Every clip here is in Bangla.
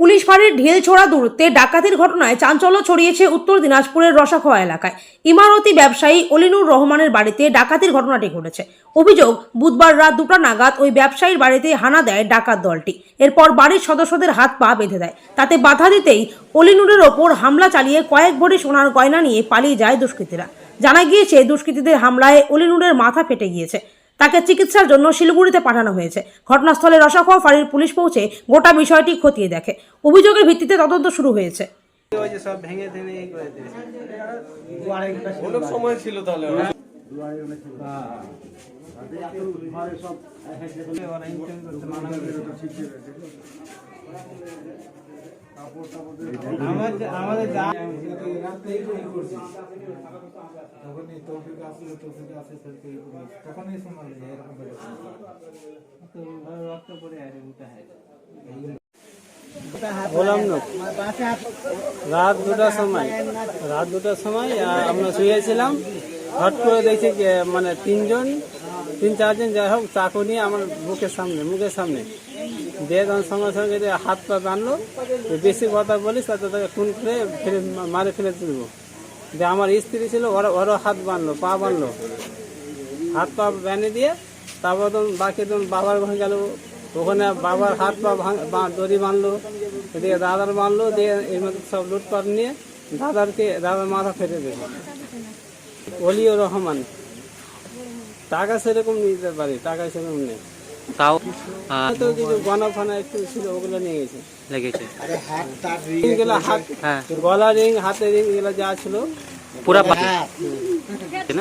পুলিশ ফাঁড়ির ঢিলছোড়া দূরত্বে ডাকাতির ঘটনায় চাঞ্চল্য ছড়িয়েছে উত্তর দিনাজপুরের রসাখোয়া এলাকায়। ইমারতি ব্যবসায়ী অলিনুর রহমানের বাড়িতে ডাকাতির ঘটনাটি ঘটেছে। অভিযোগ, বুধবার রাত দুটা নাগাদ ওই ব্যবসায়ীর বাড়িতে হানা দেয় ডাকাত দলটি। এরপর বাড়ির সদস্যদের হাত পা বেঁধে দেয়। তাতে বাধা দিতেই অলিনুরের ওপর হামলা চালিয়ে কয়েক ভরি সোনার গয়না নিয়ে পালিয়ে যায় দুষ্কৃতীরা। জানা গিয়েছে, দুষ্কৃতীদের হামলায় অলিনুরের মাথা ফেটে গিয়েছে। তাকে চিকিৎসার জন্য শিলিগুড়িতে পাঠানো হয়েছে। ঘটনাস্থলে রসাখোয়া ফাঁড়ির পুলিশ পৌঁছে গোটা বিষয়টি খতিয়ে দেখে। অভিযোগের ভিত্তিতে তদন্ত শুরু হয়েছে। সময় ছিল তাহলে বললাম রাত দুটার সময়। রাত দুটার সময় আমরা শুয়েছিলাম। হট করে দেখছি মানে তিনজন, তিন চারজন, যাই হোক, চাকু নিয়ে আমার বুকের সামনে, মুখের সামনে। দিয়ে তখন সঙ্গে সঙ্গে হাত পা বাঁধলো, যে বেশি কথা বলিস তাকে খুন করে ফেলে, মারে ফেলে তুলবো যে আমার স্ত্রী ছিল, ওরা, ওরও হাত বাঁধলো, পা বাঁধলো। হাত পা বেঁধে দিয়ে তারপর তখন বাকি তখন বাবার ঘরে গেল। ওখানে বাবার হাত পা দড়ি বাঁধলো এদিকে দাদার বাঁধলো, দিয়ে এর মধ্যে সব লুটপাট নিয়ে দাদারকে, দাদার মাথা ফেটে দিল। অলিও রহমান। টাকা সেরকম নিতে পারি, টাকা সেরকম নেই। তাও তো কিছু গনা ফানা একটু ছিল ওগুলো নিয়ে গেছে। লেগেছে। রিংগুলো হাত হ্যাঁ। গলা রিং হাতে রিং এগুলো যা ছিল। পুরা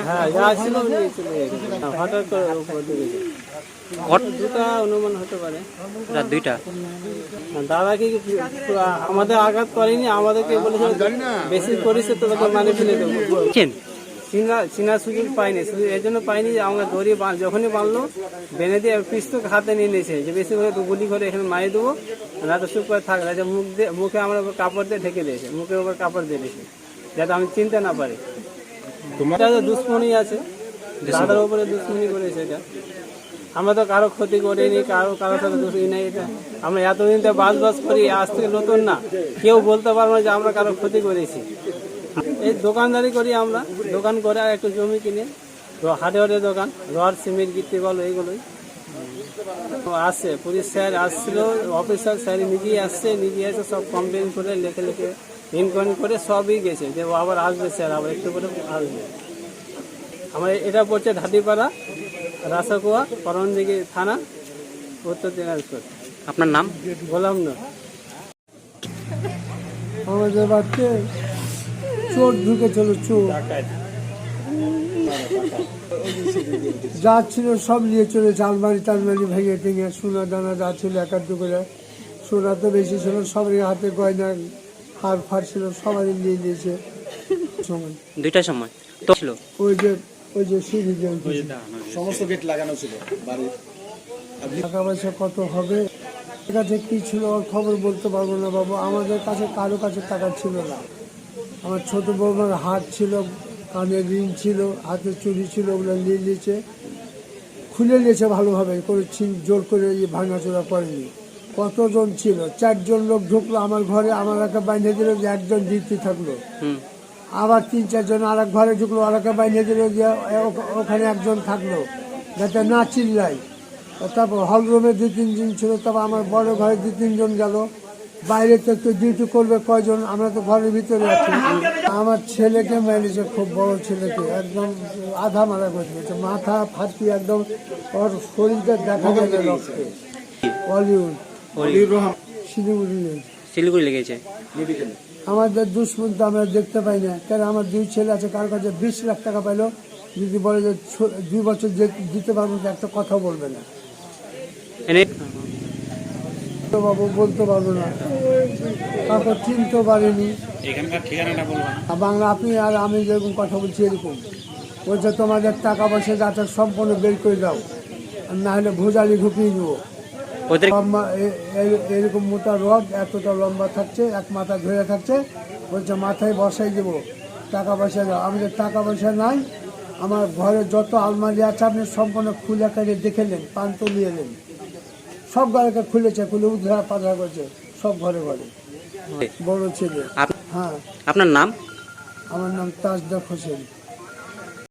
হ্যাঁ যা ছিল নিয়ে চলে গেছে। হঠাৎ করে উপর দিকে গেছে। দুটা অনুমান হতে পারে। রাত দুইটা। দাদা কি আমাদের আঘাত করেনি? আমাদেরকে বলেছে বেশি করিস তো মানে ফেলে দেবো। চেন চিনা সুযোগ পাইনি। শুধু এই জন্য পাইনি যে আমরা দড়ি যখনই বাঁধলো বেঁধে দিয়ে পিস্তক হাতে নিয়ে নিয়েছে। যে বেশি করে গুলি করে এখানে মারিয়ে দেবো না তো চুপ করে থাকলে যে মুখ দিয়ে মুখে আমরা কাপড় দিয়ে ঢেকে দিয়েছে মুখের উপর কাপড় দিয়ে দিয়েছে যাতে আমি চিনতে না পারি। তোমার তো দুশ্মনী আছে। দাদার উপরে দুশ্মনী করেছে এটা। আমরা তো কারও ক্ষতি করিনি কারও কারও সাথে দোষী নেই এটা। আমরা এতদিন তো বাস বাস করি আজ থেকে নতুন না। কেউ বলতে পারব না যে আমরা কারও ক্ষতি করেছি। এই দোকানদারি করি আমরা। দোকান করে আর একটু জমি কিনে। র- হাটে হাটে দোকান রড সিমেন্ট গিট্টি বলো এইগুলোই। তো আসছে পুলিশ স্যার আসছিল অফিসার স্যার নিজেই আসছে নিজে এসে সব কমপ্লেন করে লেখে লিখে ইনকোয়ারি করে সবই গেছে। যে ও আবার আসবে স্যার আবার একটু করে আসবে। আমার এটা পড়ছে ঢাটিপাড়া রাসাকুয়া করণদিঘি থানা উত্তর দিনাজপুর। আপনার নাম? বললাম না আমাদের বাড়িতে চোর ঢুকেছিল চোর। যা ছিল সব নিয়ে চলেছে আলমারি টালমারি ভেঙে টেঙে সোনা দানা যা ছিল একাত্তর করে। সোনা তো বেশি ছিল সবারই হাতে গয়না হার ফার ছিল সবাই নিয়ে নিয়েছে। সময়। দুইটার সময়। তো ছিল। ওই যে ওই যে সিঁড়ি যে সমস্ত গেট লাগানো ছিল বাড়ির। টাকা পয়সা কত হবে? কাছে কি ছিল? খবর বলতে পারব না বাবু। আমাদের কাছে কারও কাছে টাকা ছিল না। আমার ছোট বৌমার হাত ছিল কানের রিং ছিল হাতে চুরি ছিল ওগুলো নিয়ে নিয়েছে। খুলে নিয়েছে ভালোভাবে করে ছিন জোর করে ইয়ে ভাঙাচোরা করেনি। কতজন ছিল? চারজন লোক ঢুকলো আমার ঘরে আমার একটা বাইন্ধে দিল যে একজন ডিউটি থাকল। আবার তিন চারজন আর এক ঘরে ঢুকলো আর একটা বাইরে দিল যে ওখানে একজন থাকল। যাতে না চিল্লাই তারপর হল রুমে দু তিনজন ছিল তারপর আমার বড় ঘরে দু তিনজন গেল। বাইরে তো একটু ডিউটি করবে কয়জন? আমরা তো ঘরের ভিতরে আছি। আমার ছেলেকে মেরেছে খুব বড় ছেলেকে একদম আধা মারা করে দিয়েছে মাথা ফাটি একদম ওর শরীরটা দেখা যাবে রক্তে। বলিউড শিলিগুড়ি। শিলিগুড়ি। লেগেছে। আমাদের দুশ্মন তো আমরা দেখতে পাই না। কারণ আমার দুই ছেলে আছে কার কাছে বিশ লাখ টাকা পাইলো। যদি বলে যে দুই বছর দিতে পারব একটা কথা বলবে না। বাবু বলতে পারব না। তারপর চিনতে পারিনি। বাংলা আপনি আর আমি যেরকম কথা বলছি এরকম। বলছে তোমাদের টাকা পয়সা যাতে সম্পূর্ণ বের করে দাও। না হলে ভোজালি ঢুকিয়ে দেবো। এরকম মোটা রড এতটা লম্বা থাকছে এক মাথা ধরে থাকছে। বলছে মাথায় বসাই দেবো। টাকা পয়সা দাও। আমাদের টাকা পয়সা নাই। আমার ঘরে যত আলমারি আছে আপনি সম্পূর্ণ খুলে কেটে দেখে নেন পান্ত নিয়ে নেন। সব গাড়িকে খুলেছে খুলে উদ্ধার পাধার করেছে সব ঘরে ঘরে। বড় ছেলে। হ্যাঁ। আপনার নাম? আমার নাম তাজদার হোসেন।